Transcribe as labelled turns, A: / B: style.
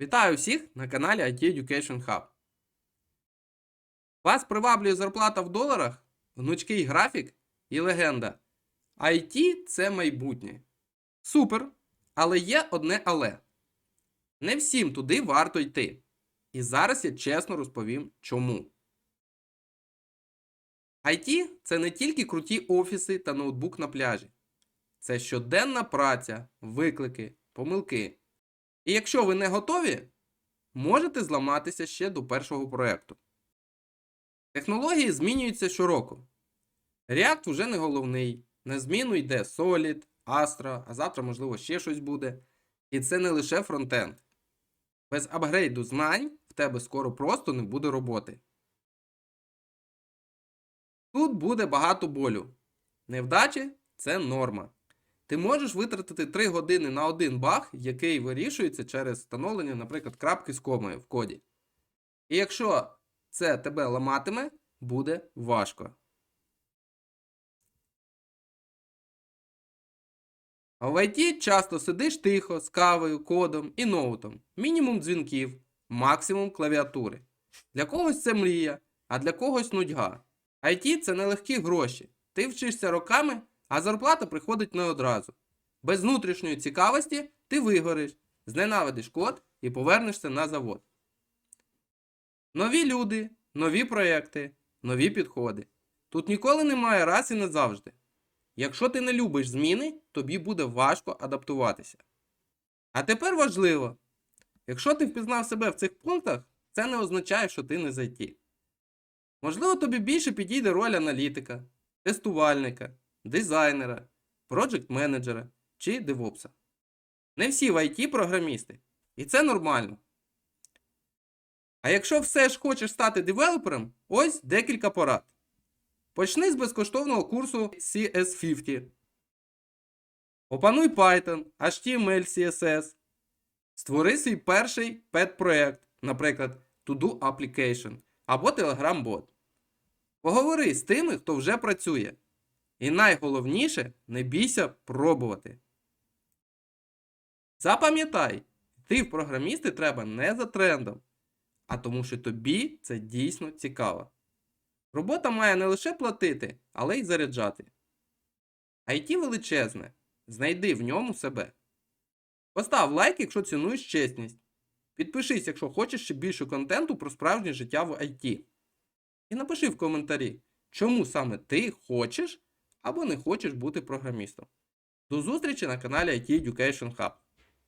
A: Вітаю всіх на каналі IT Education Hub. Вас приваблює зарплата в доларах, гнучкий графік і легенда. IT це майбутнє. Супер! Але є одне але. Не всім туди варто йти. І зараз я чесно розповім чому. IT це не тільки круті офіси та ноутбук на пляжі. Це щоденна праця, виклики, помилки. І якщо ви не готові, можете зламатися ще до першого проєкту. Технології змінюються щороку. React вже не головний. На зміну йде Solid, Astra, а завтра, можливо, ще щось буде. І це не лише фронтенд. Без апгрейду знань в тебе скоро просто не буде роботи. Тут буде багато болю. Невдачі це норма. Ти можеш витратити 3 години на один баг, який вирішується через встановлення, наприклад, крапки з комою в коді. І якщо це тебе ламатиме, буде важко. А в IT часто сидиш тихо з кавою, кодом і ноутом. Мінімум дзвінків, максимум клавіатури. Для когось це мрія, а для когось нудьга. IT це нелегкі гроші. Ти вчишся роками, а зарплата приходить не одразу. Без внутрішньої цікавості ти вигориш, зненавидиш код і повернешся на завод. Нові люди, нові проекти, нові підходи. Тут ніколи немає раз і назавжди. Якщо ти не любиш зміни, тобі буде важко адаптуватися. А тепер важливо: якщо ти впізнав себе в цих пунктах, це не означає, що ти не зайти. Можливо, тобі більше підійде роль аналітика, тестувальника, дизайнера, проджект менеджера чи девопса. Не всі в IT програмісти, і це нормально. А якщо все ж хочеш стати девелопером, ось декілька порад. Почни з безкоштовного курсу CS50. Опануй Python, HTML, CSS. Створи свій перший пет-проект, наприклад, To-Do Application або Telegram-бот. Поговори з тими, хто вже працює. І найголовніше, не бійся пробувати. Запам'ятай, йти в програмісти треба не за трендом, а тому, що тобі це дійсно цікаво. Робота має не лише платити, але й заряджати. IT величезне. Знайди в ньому себе. Постав лайк, якщо цінуєш чесність. Підпишись, якщо хочеш ще більше контенту про справжнє життя в IT. І напиши в коментарі, чому саме ти хочеш або не хочеш бути програмістом. До зустрічі на каналі IT Education Hub.